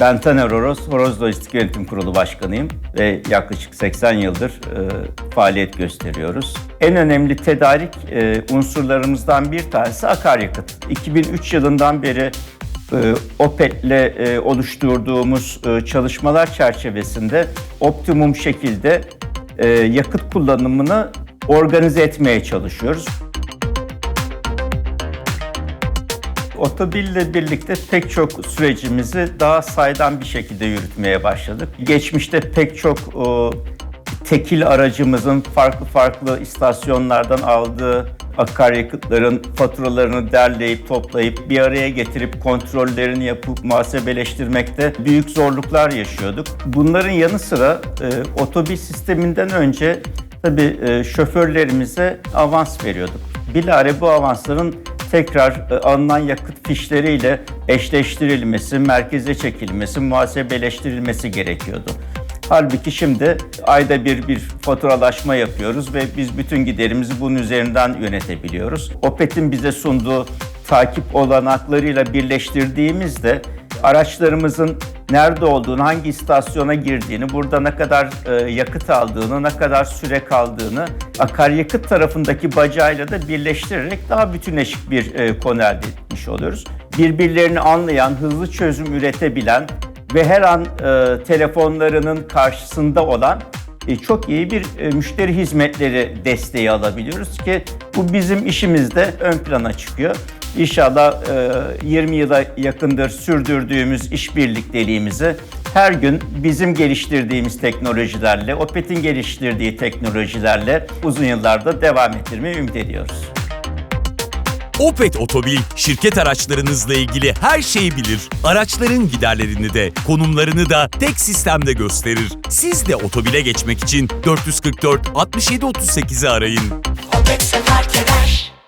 Ben Taner Horoz, Horoz Lojistik Yönetim Kurulu Başkanıyım ve yaklaşık 80 yıldır e, faaliyet gösteriyoruz. En önemli tedarik e, unsurlarımızdan bir tanesi akaryakıt. 2003 yılından beri e, OPET'le e, oluşturduğumuz e, çalışmalar çerçevesinde optimum şekilde e, yakıt kullanımını organize etmeye çalışıyoruz. Otobille birlikte pek çok sürecimizi daha saydam bir şekilde yürütmeye başladık. Geçmişte pek çok o, tekil aracımızın farklı farklı istasyonlardan aldığı akaryakıtların faturalarını derleyip toplayıp bir araya getirip kontrollerini yapıp muhasebeleştirmekte büyük zorluklar yaşıyorduk. Bunların yanı sıra e, otobil sisteminden önce tabii e, şoförlerimize avans veriyorduk. Bilare bu avansların tekrar e, alınan yakıt fişleriyle eşleştirilmesi, merkeze çekilmesi, muhasebeleştirilmesi gerekiyordu. Halbuki şimdi ayda bir bir faturalaşma yapıyoruz ve biz bütün giderimizi bunun üzerinden yönetebiliyoruz. Opet'in bize sunduğu takip olanaklarıyla birleştirdiğimizde araçlarımızın nerede olduğunu, hangi istasyona girdiğini, burada ne kadar e, yakıt aldığını, ne kadar süre kaldığını akaryakıt tarafındaki bacağıyla da birleştirerek daha bütünleşik bir e, konu elde etmiş oluyoruz. Birbirlerini anlayan, hızlı çözüm üretebilen ve her an e, telefonlarının karşısında olan e, çok iyi bir e, müşteri hizmetleri desteği alabiliyoruz ki bu bizim işimizde ön plana çıkıyor. İnşallah e, 20 yıla yakındır sürdürdüğümüz işbirlikteliğimizi her gün bizim geliştirdiğimiz teknolojilerle, Opet'in geliştirdiği teknolojilerle uzun yıllarda devam ettirmeyi ümit ediyoruz. Opet Otobil şirket araçlarınızla ilgili her şeyi bilir. Araçların giderlerini de, konumlarını da tek sistemde gösterir. Siz de otobile geçmek için 444 67 38'i arayın. Opet fark eder.